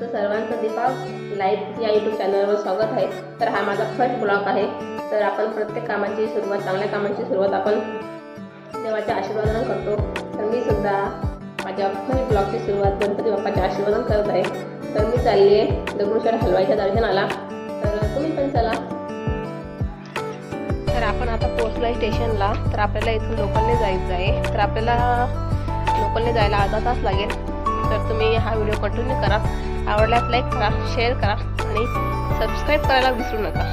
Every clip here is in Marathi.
तुमचं सर्वांचं दीपा लाईफ या यूट्यूब चॅनलवर स्वागत आहे. तर हा माझा फर्स्ट ब्लॉग आहे. तर आपण प्रत्येक कामाची सुरुवात चांगल्या कामाची सुरुवात आपण देवाच्या आशीर्वादानं करतो. तर मी सुद्धा माझ्या फर्स्ट ब्लॉगची सुरुवात गणपती बाप्पाच्या आशीर्वादानं करत आहे. तर मी चालली आहे दगडूशेठ हलवाईच्या दर्शनाला. तर तुम्ही पण चला. तर आपण आता पोहोचलो स्टेशनला. तर आपल्याला इथून लोकलने जायचं आहे. तर आपल्याला लोकलने जायला अर्धा तास लागेल. तर तुम्ही हा व्हिडिओ कंटिन्यू करा. आवडल्यास लाईक करा शेअर करा आणि सबस्क्राईब करायला विसरू नका.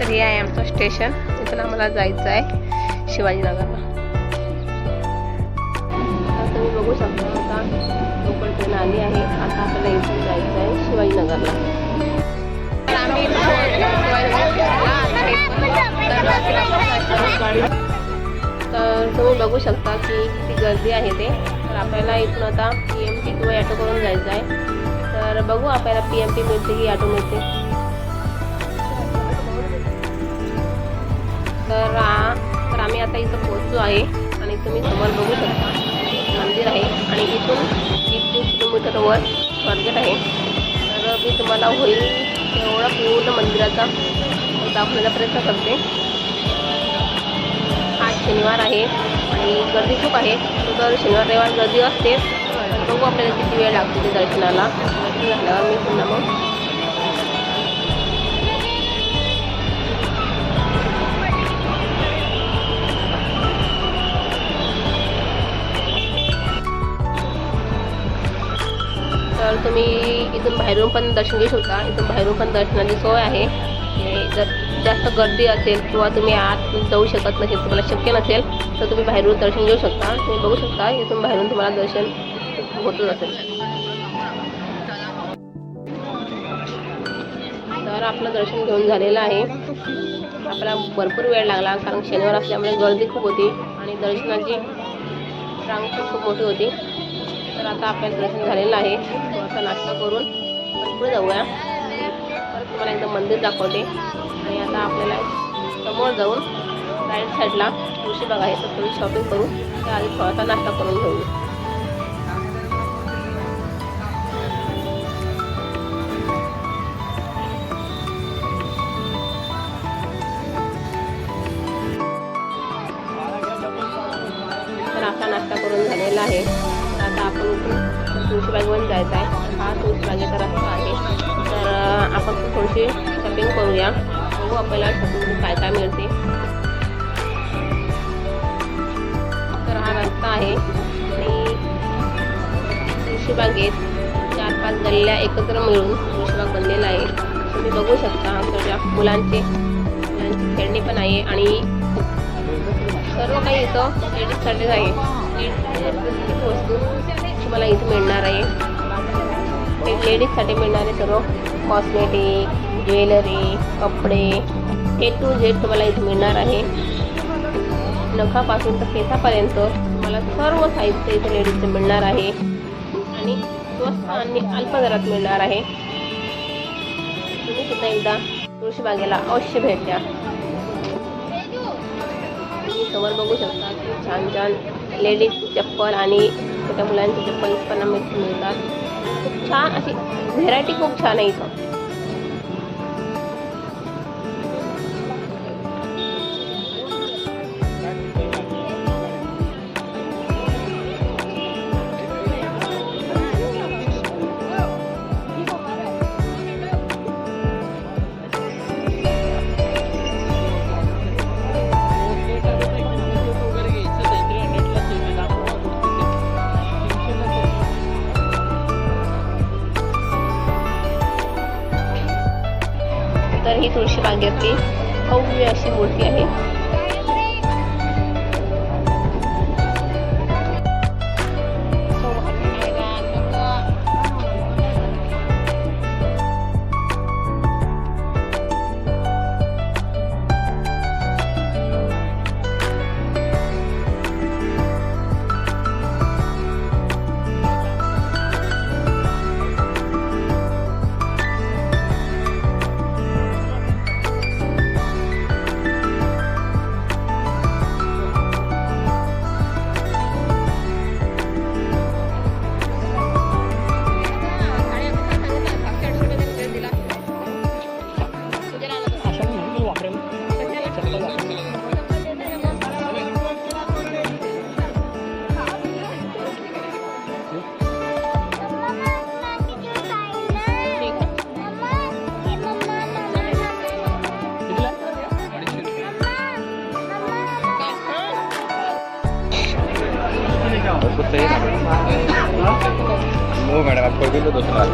तर हे आहे आमचं स्टेशन इथून आम्हाला जायचं आहे शिवाजीनगरला. तर तुम्ही बघू शकता आता लोकल ट्रेन आली आहे. आता आपल्याला बघू शकता की किती गर्दी आहे ते. तर आपल्याला इथून आता पी एम टी किंवा ॲटो करून जायचं आहे. तर बघू आपल्याला पी एम टी मिळते की ॲटो मिळते. तर तर आम्ही आता इथं पोहोचलो आहे आणि तुम्ही समोर बघू शकता. मंदिर आहे आणि इथून एक तीन किलोमीटरवर स्वारगेट आहे. तर मी तुम्हाला होईल तेवढा पूर्ण मंदिराचा दाखवण्याचा प्रयत्न करते. आज शनिवार आहे. आणि गर्दी खूप आहे. तर शनिवार रविवार गर्दी असते. बघू आपल्याला किती वेळ लागतो ते दर्शनाला. दर्शन झाल्यावर मी पुन्हा मग तर तुम्ही इथून बाहेरून पण दर्शन घेऊ शकता. इथून बाहेरून पण दर्शनाची सोय आहे. जर जास्त गर्दी असेल किंवा तुम्ही आत जाऊ शकत नसेल तुम्हाला शक्य नसेल. तर तुम्ही बाहेरून दर्शन घेऊ शकता. तुम्ही बघू शकता इथून बाहेरून तुम्हाला दर्शन होतच असेल. तर आपलं दर्शन घेऊन झालेलं आहे. आपल्याला भरपूर वेळ लागला कारण शनिवार असल्यामुळे गर्दी खूप होती आणि दर्शनाची रांग खूप मोठी होती. तर आता आपल्याला दर्शन झालेलं आहे. थोडासा नाश्ता करून भरपूर जाऊया. परत तुम्हाला एकदा मंदिर दाखवते. आणि आता आपल्याला समोर जाऊन राईट साईडला तुळशीबाग आहे तर थोडी शॉपिंग करू. त्याआधी थोडासा नाश्ता करून घेऊ. तर आपला नाश्ता करून झालेला आहे. तर आता आपण इथून तुळशीबागेवरून जायचं आहे. हा तुळशीबागेचा रस्ता आहे. तर आपण थोडीशी शॉपिंग करूया. बघू आपल्याला शॉपिंग काय काय मिळते. रस्ता आहे. आणि तुळशीबागेत चार पाच गल्ल्या एकत्र मिळून तुळशीबाग बनलेला आहे. तुम्ही बघू शकता सगळ्या मुलांचे मुलांची खेळणी पण आहे आणि सर्व काही इथं लेडीजसाठीच आहे. वस्तू तुम्हाला इथं मिळणार आहे. ते लेडीजसाठी मिळणारे सर्व कॉस्मेटिक ज्वेलरी कपडे ए टू झेड तुम्हाला इथे मिळणार आहे. नखापासून तर केसापर्यंत तुम्हाला सर्व साहित्य इथे लेडीजचं मिळणार आहे. आणि स्वस्त आणि अल्प दरात मिळणार आहे. तुम्ही सुद्धा एकदा तुळशीबागेला अवश्य भेट द्या. समोर बघू शकता की छान छान लेडीज चप्पल आणि छोट्या मुलांचे चप्पल पण मिळतात. खूप छान अशी व्हेरायटी खूप छान आहे इथं. ही तुळशी बागेतली भव्य अशी मूर्ती आहे. कुठं आहे हो मॅडम आप पडलेलो दुसरा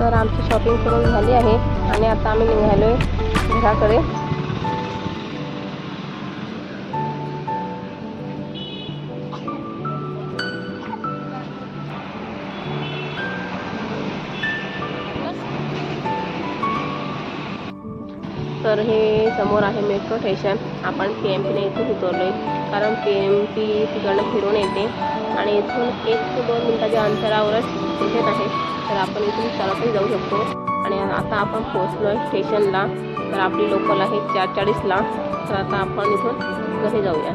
तर आमची शॉपिंग करून झाली आहे आणि आता आम्ही निघालो आहे घराकडे. तर हे समोर आहे मेट्रो स्टेशन आपण पी एम पीने इथून उतरलो आहे कारण पी एम पी तिकडनं फिरून येते. आणि इथून एक ते दोन मिनटाच्या अंतरावरच तिथेच आहे. तर आपण इथून चालतही जाऊ शकतो. आणि आता आपण पोहोचलो आहे स्टेशनला तर आपली लोकल आहे चार चाळीसला. तर आता आपण इथून घरी जाऊया.